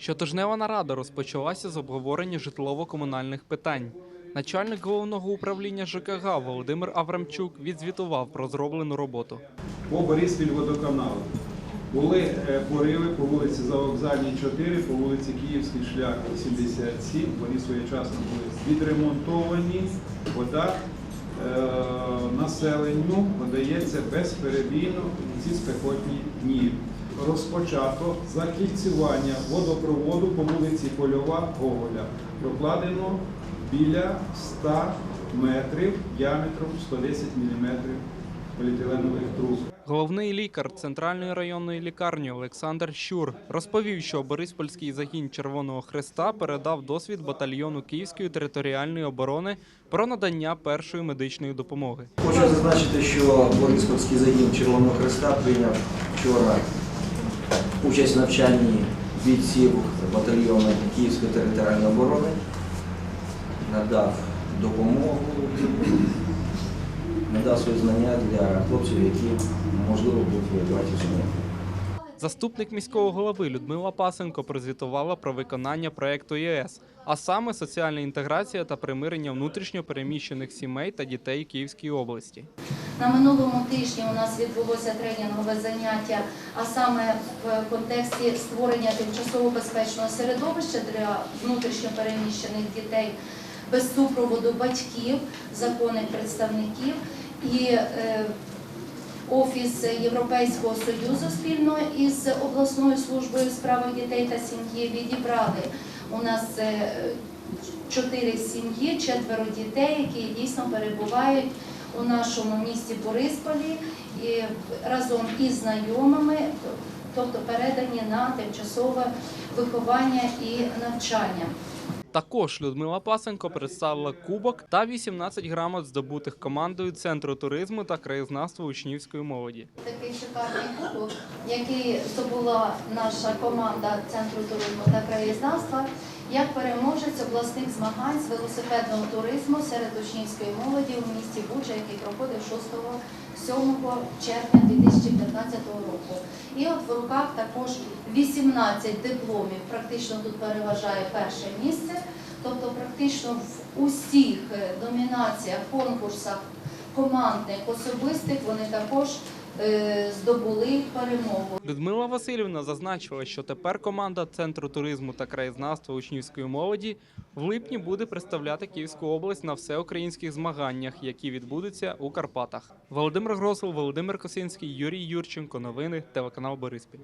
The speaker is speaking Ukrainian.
Щотижнева нарада розпочалася з обговорення житлово-комунальних питань. Начальник головного управління ЖКГ Володимир Аврамчук відзвітував про зроблену роботу. по Бориспіль водоканалу. Були е, пориви по вулиці Завокзальній 4, по вулиці Київський шлях 87. Вони своєчасно були відремонтовані. Вода е, населенню подається безперебійно ці спекотні дні. Розпочато закільцювання водопроводу по вулиці Польова Гоголя. Прокладено біля 100 метрів діаметром 110 мм поліетиленових труб. Головний лікар центральної районної лікарні Олександр Щур розповів, що Бориспольський загін Червоного Хреста передав досвід батальйону Київської територіальної оборони про надання першої медичної допомоги. Хочу зазначити, що Бориспольський загін Червоного Хреста прийняв вчора участь в навчанні бійців батальйону Київської територіальної оборони, надав допомогу, надав свої знання для хлопців, які можливо будуть воювати в. Заступник міського голови Людмила Пасенко прозвітувала про виконання проекту ЄС, а саме соціальна інтеграція та примирення внутрішньо переміщених сімей та дітей Київської області. На минулому тижні у нас відбулося тренінгове заняття, а саме в контексті створення тимчасово безпечного середовища для внутрішньо переміщених дітей без супроводу батьків, законних представників і е, Офіс Європейського союзу спільно із обласною службою у справах дітей та сім'ї відібрали. У нас е, чотири сім'ї, четверо дітей, які дійсно перебувають у нашому місті Борисполі і разом із знайомими, тобто передані на тимчасове виховання і навчання. Також Людмила Пасенко представила кубок та 18 грамот, здобутих командою Центру туризму та краєзнавства учнівської молоді. Такий шикарний кубок, який здобула наша команда Центру туризму та краєзнавства як переможець обласних змагань з велосипедного туризму серед учнівської молоді у місті Буча, який проходив 6-7 червня 2015 року. І от в руках також 18 дипломів. Практично тут переважає перше місце. Тобто, практично в усіх номінаціях, конкурсах командних, особистих вони також здобули перемогу. Людмила Васильівна зазначила, що тепер команда Центру туризму та краєзнавства учнівської молоді в липні буде представляти Київську область на всеукраїнських змаганнях, які відбудуться у Карпатах. Володимир Гросов, Володимир Косинський, Юрій Юрченко. Новини телеканал Бориспіль.